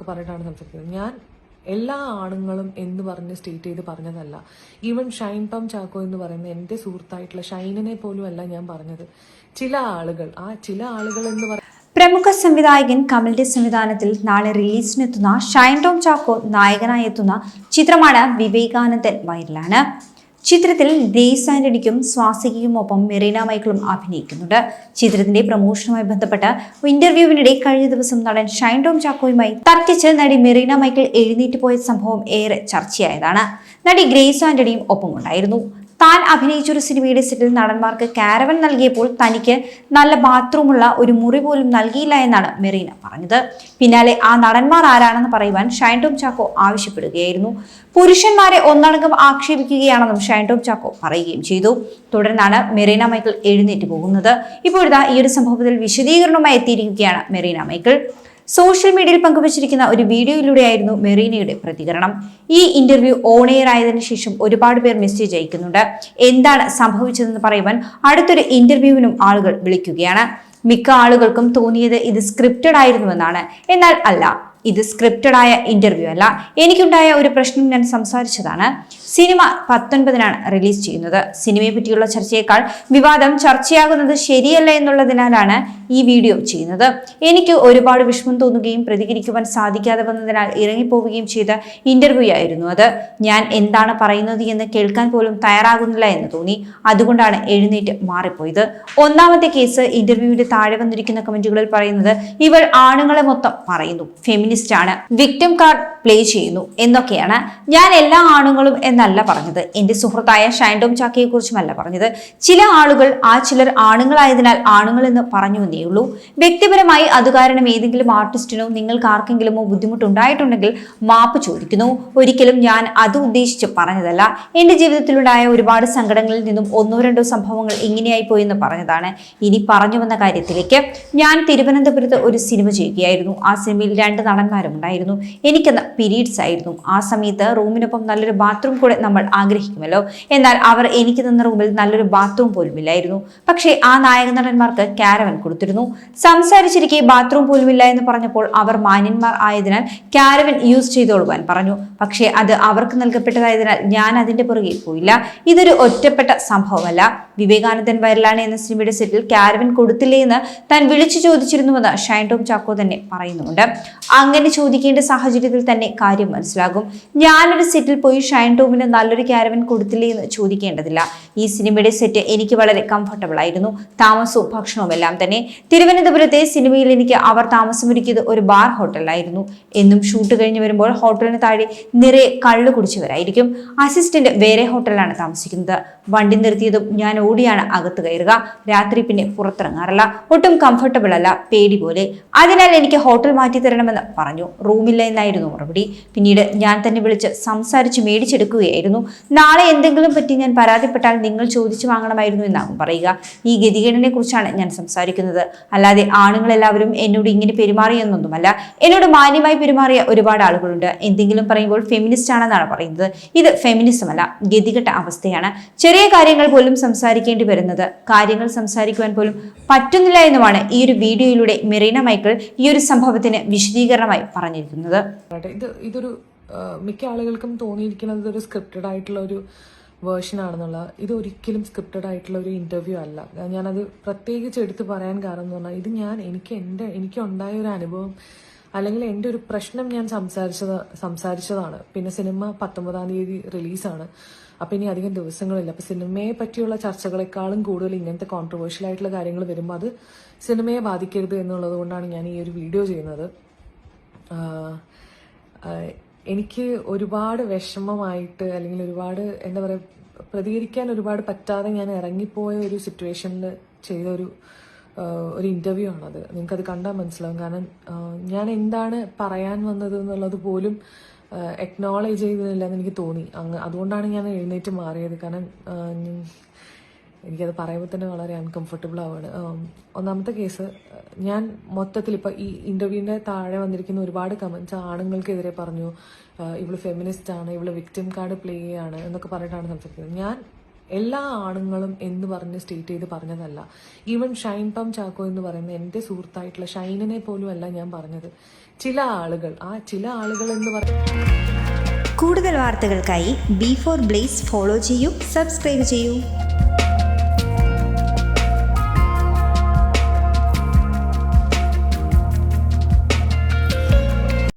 എന്നൊക്കെ പറഞ്ഞിട്ടാണ് സംസാരിക്കുന്നത്. ഞാൻ എല്ലാ ആണുങ്ങളും എന്ന് പറഞ്ഞ് സ്റ്റേറ്റ് ചെയ്ത് പറഞ്ഞതല്ല. ഈവൻ ഷൈൻ പം ചാക്കോ എന്ന് പറയുന്ന എന്റെ സുഹൃത്തായിട്ടുള്ള ഷൈനിനെ പോലും അല്ല ഞാൻ പറഞ്ഞത്. ചില ആളുകൾ ആ ചില ആളുകൾ എന്ന് പറഞ്ഞ പ്രമുഖ സംവിധായകൻ കമലിന്റെ സംവിധാനത്തിൽ നാളെ റിലീസിനെത്തുന്ന ഷൈൻ ടോം ചാക്കോ നായകനായി എത്തുന്ന ചിത്രമാണ് വിവേകാനന്ദൻ വൈറലാണ്. ചിത്രത്തിൽ ഗ്രേസ് ആന്റണിക്കും സ്വാസികയും ഒപ്പം മെറീന മൈക്കിളും അഭിനയിക്കുന്നുണ്ട്. ചിത്രത്തിന്റെ പ്രമോഷനുമായി ബന്ധപ്പെട്ട് ഇന്റർവ്യൂവിനിടെ കഴിഞ്ഞ ദിവസം നടൻ ഷൈൻ ടോം ചാക്കോയുമായി തർക്കിച്ച് നടി മെറീന മൈക്കിൾ എഴുന്നേറ്റ് പോയ സംഭവം ഏറെ ചർച്ചയായതാണ്. നടി ഗ്രേസ് ആന്റണിയും ഒപ്പമുണ്ടായിരുന്നു. താൻ അഭിനയിച്ചൊരു സിനിമയുടെ സെറ്റിൽ നടന്മാർക്ക് കാരവൻ നൽകിയപ്പോൾ തനിക്ക് നല്ല ബാത്റൂമുള്ള ഒരു മുറി പോലും നൽകിയില്ല എന്നാണ് മെറീന പറഞ്ഞത്. പിന്നാലെ ആ നടന്മാർ ആരാണെന്ന് പറയുവാൻ ഷൈൻ ടോം ചാക്കോ ആവശ്യപ്പെടുകയായിരുന്നു. പുരുഷന്മാരെ ഒന്നടങ്കം ആക്ഷേപിക്കുകയാണെന്നും ഷൈൻ ടോം ചാക്കോ പറയുകയും ചെയ്തു. തുടർന്നാണ് മെറീന മൈക്കിൾ എഴുന്നേറ്റ് പോകുന്നത്. ഇപ്പോഴത്തെ ഈ ഒരു സംഭവത്തിൽ വിശദീകരണവുമായി എത്തിയിരിക്കുകയാണ് മെറീന മൈക്കിൾ. സോഷ്യൽ മീഡിയയിൽ പങ്കുവച്ചിരിക്കുന്ന ഒരു വീഡിയോയിലൂടെയായിരുന്നു മെറീനയുടെ പ്രതികരണം. ഈ ഇന്റർവ്യൂ ഓൺ എയർ ആയതിനു ശേഷം ഒരുപാട് പേർ മെസ്സേജ് അയക്കുന്നുണ്ട് എന്താണ് സംഭവിച്ചതെന്ന് പറയുവാൻ അടുത്തൊരു ഇന്റർവ്യൂവിനും ആളുകൾ വിളിക്കുകയാണ്. മിക്ക ആളുകൾക്കും തോന്നിയത് ഇത് സ്ക്രിപ്റ്റഡ് ആയിരുന്നുവെന്നാണ്. എന്നാൽ അല്ല ഇത് സ്ക്രിപ്റ്റഡ് ആയ ഇന്റർവ്യൂ അല്ല. എനിക്കുണ്ടായ ഒരു പ്രശ്നം ഞാൻ സംസാരിച്ചതാണ്. സിനിമ പത്തൊൻപതിനാണ് റിലീസ് ചെയ്യുന്നത്. സിനിമയെ പറ്റിയുള്ള ചർച്ചയേക്കാൾ വിവാദം ചർച്ചയാകുന്നത് ശരിയല്ല എന്നുള്ളതിനാലാണ് ഈ വീഡിയോ ചെയ്യുന്നത്. എനിക്ക് ഒരുപാട് വിഷമം തോന്നുകയും പ്രതികരിക്കുവാൻ സാധിക്കാതെ വന്നതിനാൽ ഇറങ്ങിപ്പോവുകയും ചെയ്ത ഇന്റർവ്യൂ ആയിരുന്നു അത്. ഞാൻ എന്താണ് പറയുന്നത് എന്ന് കേൾക്കാൻ പോലും തയ്യാറാകുന്നില്ല എന്ന് തോന്നി. അതുകൊണ്ടാണ് എഴുന്നേറ്റ് മാറിപ്പോയത്. ഒന്നാമത്തെ കേസ് ഇന്റർവ്യൂവിന്റെ താഴെ വന്നിരിക്കുന്ന കമന്റുകളിൽ പറയുന്നത് ഇവൾ ആണുങ്ങളെ മൊത്തം പറയുന്നു. ഫെമിനിസ്റ്റ് ആണ്. വിക്ടിം കാർഡ് പ്ലേ ചെയ്യുന്നു. എന്നൊക്കെയാണ്. ഞാൻ എല്ലാ ആണുങ്ങളും എന്നല്ല പറഞ്ഞത്. എന്റെ സുഹൃത്തായ ഷൈൻഡോം ചാക്കയെ കുറിച്ചുമല്ല പറഞ്ഞത്. ചില ആളുകൾ ആ ചിലർ ആണുങ്ങളായതിനാൽ ആണുങ്ങൾ എന്ന് പറഞ്ഞു ഉള്ളൂ വ്യക്തിപരമായി അത് കാരണം ഏതെങ്കിലും ആർട്ടിസ്റ്റിനോ നിങ്ങൾക്ക് ആർക്കെങ്കിലുമോ ബുദ്ധിമുട്ടുണ്ടായിട്ടുണ്ടെങ്കിൽ മാപ്പ് ചോദിക്കുന്നു. ഒരിക്കലും ഞാൻ അത് ഉദ്ദേശിച്ച് പറഞ്ഞതല്ല. എന്റെ ജീവിതത്തിലുണ്ടായ ഒരുപാട് സങ്കടങ്ങളിൽ നിന്നും ഒന്നോ രണ്ടോ സംഭവങ്ങൾ ഇങ്ങനെയായി പോയി എന്ന് പറഞ്ഞതാണ്. ഇനി പറഞ്ഞു വന്ന കാര്യത്തിലേക്ക്. ഞാൻ തിരുവനന്തപുരത്ത് ഒരു സിനിമ ചെയ്യുകയായിരുന്നു. ആ സിനിമയിൽ രണ്ട് നടന്മാരും ഉണ്ടായിരുന്നു എനിക്കന്ന് പീരീഡ്സ് ആയിരുന്നു. ആ സമയത്ത് റൂമിനൊപ്പം നല്ലൊരു ബാത്റൂം കൂടെ നമ്മൾ ആഗ്രഹിക്കുമല്ലോ. എന്നാൽ അവർ എനിക്ക് തന്ന റൂമിൽ നല്ലൊരു ബാത്റൂം പോലും ഇല്ലായിരുന്നു പക്ഷേ ആ നായക നടന്മാർക്ക് കാരവൻ കൊടുത്തിരുന്നു. സംസാരിച്ചിരിക്കെ ബാത്റൂം പോലുമില്ല എന്ന് പറഞ്ഞപ്പോൾ അവർ മാന്യന്മാർ ആയതിനാൽ കാരവൻ യൂസ് ചെയ്തോളുവാൻ പറഞ്ഞു. പക്ഷേ അത് അവർക്ക് നൽകപ്പെട്ടതായതിനാൽ ഞാൻ അതിന്റെ പുറകെ പോയില്ല. ഇതൊരു ഒറ്റപ്പെട്ട സംഭവമല്ല. വിവേകാനന്ദൻ വയറിലാണ് എന്ന സിനിമയുടെ സെറ്റിൽ കാരവൻ കൊടുത്തില്ലേ എന്ന് താൻ വിളിച്ചു ചോദിച്ചിരുന്നുവെന്ന് ഷൈൻ ടോം ചാക്കോ തന്നെ പറയുന്നുണ്ട് അങ്ങനെ ചോദിക്കേണ്ട സാഹചര്യത്തിൽ തന്നെ കാര്യം മനസ്സിലാകും. ഞാനൊരു സെറ്റിൽ പോയി ഷൈൻ ടോമിന് നല്ലൊരു കാരവൻ കൊടുത്തില്ലേ എന്ന് ചോദിക്കേണ്ടതില്ല. ഈ സിനിമയുടെ സെറ്റ് എനിക്ക് വളരെ കംഫർട്ടബിൾ ആയിരുന്നു. താമസവും ഭക്ഷണവും എല്ലാം തന്നെ. തിരുവനന്തപുരത്തെ സിനിമയിൽ എനിക്ക് അവർ താമസമൊരുക്കിയത് ഒരു ബാർ ഹോട്ടലായിരുന്നു എന്നും ഷൂട്ട് കഴിഞ്ഞ് വരുമ്പോൾ ഹോട്ടലിന് താഴെ നിറയെ കള്ളു കുടിച്ചവരായിരിക്കും. അസിസ്റ്റന്റ് വേറെ ഹോട്ടലിലാണ് താമസിക്കുന്നത്. വണ്ടി നിർത്തിയതും ഞാൻ ഓടിയാണ് അകത്ത് കയറുക. രാത്രി പിന്നെ പുറത്തിറങ്ങാറില്ല. ഒട്ടും കംഫർട്ടബിൾ അല്ല പേടി പോലെ. അതിനാൽ എനിക്ക് ഹോട്ടൽ മാറ്റി തരണമെന്ന് പറഞ്ഞു. റൂമില്ല എന്നായിരുന്നു മറുപടി. പിന്നീട് ഞാൻ തന്നെ വിളിച്ച് സംസാരിച്ച് മേടിച്ചെടുക്കുകയായിരുന്നു. നാളെ എന്തെങ്കിലും പറ്റി ഞാൻ പരാതിപ്പെട്ടാൽ നിങ്ങൾ ചോദിച്ചു വാങ്ങണമായിരുന്നു എന്നാകും പറയുക. ഈ ഗതികേടിനെ കുറിച്ചാണ് ഞാൻ സംസാരിക്കുന്നത്. അല്ലാതെ ആണുങ്ങളെല്ലാവരും എന്നോട് ഇങ്ങനെ പെരുമാറിയെന്നൊന്നുമല്ല എന്നോട് മാന്യമായി പെരുമാറിയ ഒരുപാട് ആളുകളുണ്ട്. എന്തെങ്കിലും പറയുമ്പോൾ ഫെമിനിസ്റ്റ് ആണെന്നാണ് പറയുന്നത്. ഇത് ഫെമിനിസം അല്ല ഗതികെട്ട അവസ്ഥയാണ്. ചെറിയ കാര്യങ്ങൾ പോലും സംസാരിക്കേണ്ടി വരുന്നത് കാര്യങ്ങൾ സംസാരിക്കുവാൻ പോലും പറ്റുന്നില്ല എന്നുമാണ് ഈ ഒരു വീഡിയോയിലൂടെ മെറീന മൈക്കിൾ ഈ ഒരു സംഭവത്തിന് വിശദീകരണമായി പറഞ്ഞിരിക്കുന്നത്. ഇത് ഇതൊരു മിക്ക ആളുകൾക്കും തോന്നിയിരിക്കുന്നത് ഒരു സ്ക്രിപ്റ്റഡ് ആയിട്ടുള്ള ഒരു വേർഷൻ ആണെന്നുള്ള ഇത് ഒരിക്കലും സ്ക്രിപ്റ്റഡ് ആയിട്ടുള്ള ഒരു ഇന്റർവ്യൂ അല്ല. ഞാനത് പ്രത്യേകിച്ച് എടുത്ത് പറയാൻ കാരണം എന്ന് പറഞ്ഞാൽ ഇത് ഞാൻ എനിക്ക് എന്റെ എനിക്ക് ഉണ്ടായ ഒരു അനുഭവം അല്ലെങ്കിൽ എന്റെ ഒരു പ്രശ്നം ഞാൻ സംസാരിച്ചത് സംസാരിച്ചതാണ്. പിന്നെ സിനിമ പത്തൊമ്പതാം തീയതി റിലീസാണ് അപ്പൊ ഇനി അധികം ദിവസങ്ങളില്ല. അപ്പൊ സിനിമയെ പറ്റിയുള്ള ചർച്ചകളെക്കാളും കൂടുതൽ ഇങ്ങനത്തെ കോൺട്രവേഴ്ഷ്യൽ ആയിട്ടുള്ള കാര്യങ്ങൾ വരുമ്പോൾ അത് സിനിമയെ ബാധിക്കരുത് എന്നുള്ളത് കൊണ്ടാണ് ഞാൻ ഈ ഒരു വീഡിയോ ചെയ്യുന്നത്. എനിക്ക് ഒരുപാട് വിഷമമായിട്ട് അല്ലെങ്കിൽ ഒരുപാട് എന്താ പറയുക പ്രതികരിക്കാൻ ഒരുപാട് പറ്റാതെ ഞാൻ ഇറങ്ങിപ്പോയ ഒരു സിറ്റുവേഷനിൽ ചെയ്ത ഒരു ഒരു ഇന്റർവ്യൂ ആണത്. നിങ്ങൾക്കത് കണ്ടാൽ മനസ്സിലാവും. കാരണം ഞാൻ എന്താണ് പറയാൻ വന്നത് എന്നുള്ളത് പോലും എക്നോളേജ് ചെയ്തില്ല എന്ന് എനിക്ക് തോന്നി. അങ്ങ് അതുകൊണ്ടാണ് ഞാൻ എഴുന്നേറ്റ് മാറിയത്. കാരണം എനിക്കത് പറയുമ്പോൾ തന്നെ വളരെ അൺകംഫർട്ടബിൾ ഉം, ഒന്നാമത്തെ കേസ് ഞാൻ മൊത്തത്തിൽ ഇപ്പൊ ഈ ഇന്റർവ്യൂവിന്റെ താഴെ വന്നിരിക്കുന്ന ഒരുപാട് കമന്റ്സ് ആണുങ്ങൾക്കെതിരെ പറഞ്ഞു ഇവൾ ഫെമിനിസ്റ്റ് ആണ് ഇവൾ വിക്ടിം കാർഡ് പ്ലേ ചെയ്യാണ് എന്നൊക്കെ പറഞ്ഞിട്ടാണ് സംസാരിക്കുന്നത്. ഞാൻ എല്ലാ ആണുങ്ങളും എന്ന് പറഞ്ഞ് സ്റ്റേറ്റ് ചെയ്ത് പറഞ്ഞതല്ല. ഈവൻ ഷൈൻ പം ചാക്കോ എന്ന് പറയുന്ന എന്റെ സുഹൃത്തായിട്ടുള്ള ഷൈനിനെ പോലും അല്ല ഞാൻ പറഞ്ഞത്. ചില ആളുകൾ ആ ചില ആളുകൾ എന്ന് പറയുന്നത് കൂടുതൽ വാർത്തകൾക്കായി ബി ഫോർ ബ്ലേസ് ഫോളോ ചെയ്യൂ സബ്സ്ക്രൈബ് ചെയ്യൂ.